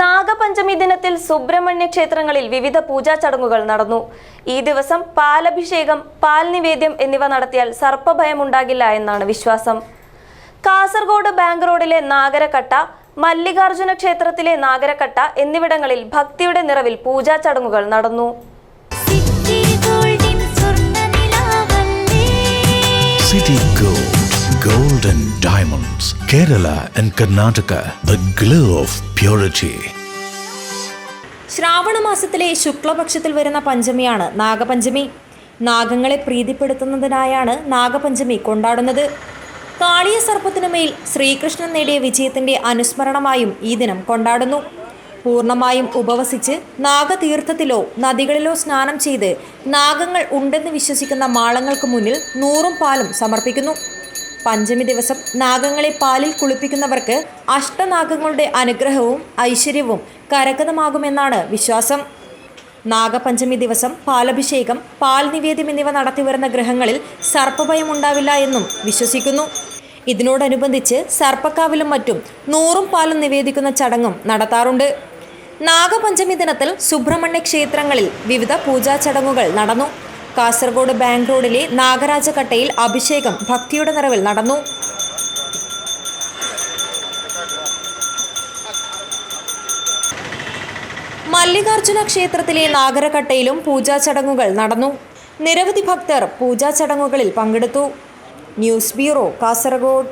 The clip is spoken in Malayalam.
നാഗപഞ്ചമി ദിനത്തിൽ സുബ്രഹ്മണ്യ ക്ഷേത്രങ്ങളിൽ വിവിധ പൂജാ ചടങ്ങുകൾ നടന്നു. ഈ ദിവസം പാലഭിഷേകം പാൽ നിവേദ്യം എന്നിവ നടത്തിയാൽ സർപ്പഭയം ഉണ്ടാകില്ല എന്നാണ് വിശ്വാസം. കാസർഗോഡ് ബാങ്ക് റോഡിലെ നാഗരക്കട്ട മല്ലികാർജുന ക്ഷേത്രത്തിലെ നാഗരക്കട്ട എന്നിവിടങ്ങളിൽ ഭക്തിയുടെ നിറവിൽ പൂജാ ചടങ്ങുകൾ നടന്നു. Diamonds, Kerala and Karnataka, glow of purity. ശ്രാവണ മാസത്തിലെ ശുക്ലപക്ഷത്തിൽ വരുന്ന പഞ്ചമിയാണ് നാഗപഞ്ചമി. നാഗങ്ങളെ പ്രീതിപ്പെടുത്തുന്നതിനായാണ് നാഗപഞ്ചമി കൊണ്ടാടുന്നത്. കാളിയ സർപ്പത്തിനുമേൽ ശ്രീകൃഷ്ണൻ നേടിയ വിജയത്തിന്റെ അനുസ്മരണമായും ഈ ദിനം കൊണ്ടാടുന്നു. പൂർണമായും ഉപവസിച്ച് നാഗതീർത്ഥത്തിലോ നദികളിലോ സ്നാനം ചെയ്ത് നാഗങ്ങൾ ഉണ്ടെന്ന് വിശ്വസിക്കുന്ന മാളങ്ങൾക്ക് മുന്നിൽ നൂറും പാലും സമർപ്പിക്കുന്നു. പഞ്ചമി ദിവസം നാഗങ്ങളെ പാലിൽ കുളിപ്പിക്കുന്നവർക്ക് അഷ്ടനാഗങ്ങളുടെ അനുഗ്രഹവും ഐശ്വര്യവും കരകതമാകുമെന്നാണ് വിശ്വാസം. നാഗപഞ്ചമി ദിവസം പാലഭിഷേകം പാൽ നിവേദ്യം എന്നിവ നടത്തിവരുന്ന ഗ്രഹങ്ങളിൽ സർപ്പഭയം ഉണ്ടാവില്ല എന്നും വിശ്വസിക്കുന്നു. ഇതിനോടനുബന്ധിച്ച് സർപ്പക്കാവിലും മറ്റും നൂറും പാലും നിവേദിക്കുന്ന ചടങ്ങും നടത്താറുണ്ട്. നാഗപഞ്ചമി ദിനത്തിൽ സുബ്രഹ്മണ്യ ക്ഷേത്രങ്ങളിൽ വിവിധ പൂജാ ചടങ്ങുകൾ നടന്നു. കാസർഗോഡ് ബാങ്ക് റോഡിലെ നാഗരാജകട്ടയിൽ അഭിഷേകം ഭക്തിയുടെ നിറവിൽ നടന്നു. മല്ലികാർജുന ക്ഷേത്രത്തിലെ നാഗരക്കട്ടയിലും പൂജാ ചടങ്ങുകൾ നടന്നു. നിരവധി ഭക്തർ പൂജാ ചടങ്ങുകളിൽ പങ്കെടുത്തു. News bureau Kasaragod.